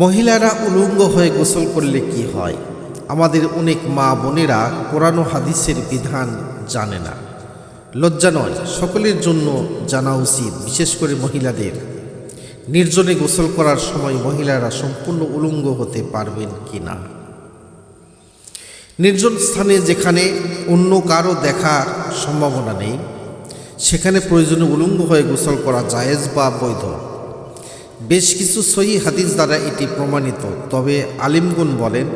মহিলারা উলঙ্গ হয়ে গোসল করলে কি হয়? আমাদের অনেক মা বোনেরা কোরআন হাদিসের বিধান জানে না। লজ্জা নয়, সকলের জন্য জানা উচিত, বিশেষ করে মহিলাদের। নির্জনে গোসল করার সময় মহিলারা সম্পূর্ণ উলঙ্গ হতে পারবেন কি না নির্জন স্থানে যেখানে অন্য কারও দেখার সম্ভাবনা নেই, সেখানে প্রয়োজনে উলঙ্গ হয়ে গোসল করা জায়েজ বা বৈধ? বেশ কিছু সহি হাদিস দ্বারা এটি প্রমাণিত। তবে আলিমগুন বলেন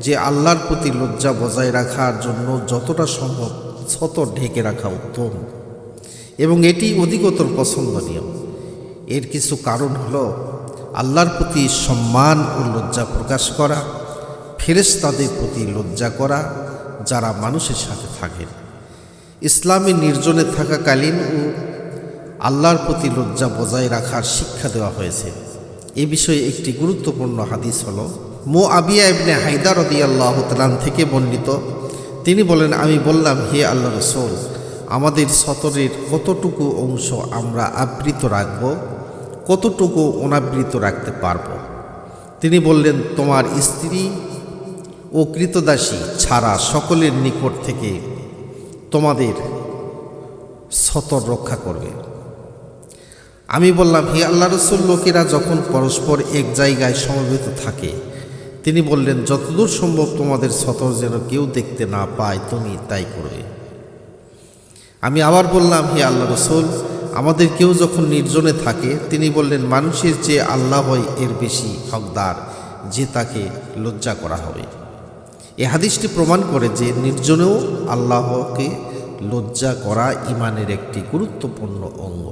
যে আল্লাহর প্রতি লজ্জা বজায় রাখার জন্য যতটা সম্ভব শত ঢেকে রাখা উত্তম। এবং এটি অধিকতর পছন্দনীয়। এর কিছু কারণ হল আল্লাহর প্রতি সম্মান ও লজ্জা প্রকাশ করা, ফেরেশতাদের প্রতি লজ্জা করা, যারা মানুষের সাথে থাকেন। ইসলামী নির্জনে থাকাকালীন ও আল্লাহর প্রতি লজ্জা বজায় রাখার শিক্ষা দেওয়া হয়েছে। এ বিষয়ে একটি গুরুত্বপূর্ণ হাদিস হল মো আবিয়া ইবনে হায়দার রদি আল্লাহ তালান থেকে বর্ণিত। তিনি বলেন, আমি বললাম, হে আল্লাহ রসুল, আমাদের সতরের কতটুকু অংশ আমরা আবৃত রাখব, কতটুকু অনাবৃত রাখতে পারব? তিনি বললেন, তোমার স্ত্রী ও কৃতদাসী ছাড়া সকলের নিকট থেকে তোমাদের সতর রক্ষা করবে। আমি বললাম, হে আল্লাহ রসুল, লোকেরা যখন পরস্পর এক জায়গায় সমবেত থাকে, তিনি বললেন, যতদূর সম্ভব তোমাদের সতর যেন কেউ দেখতে না পায়, তুমি তাই করবে আমি আবার বললাম, হে আল্লাহ রসুল, আমাদের কেউ যখন নির্জনে থাকে, তিনি বললেন, মানুষের যে আল্লাহ হয় এর বেশি হকদার, যে তাকে লজ্জা করা হবে। এ হাদিসটি প্রমাণ করে যে নির্জনেও আল্লাহকে লজ্জা করা ইমানের একটি গুরুত্বপূর্ণ অঙ্গ।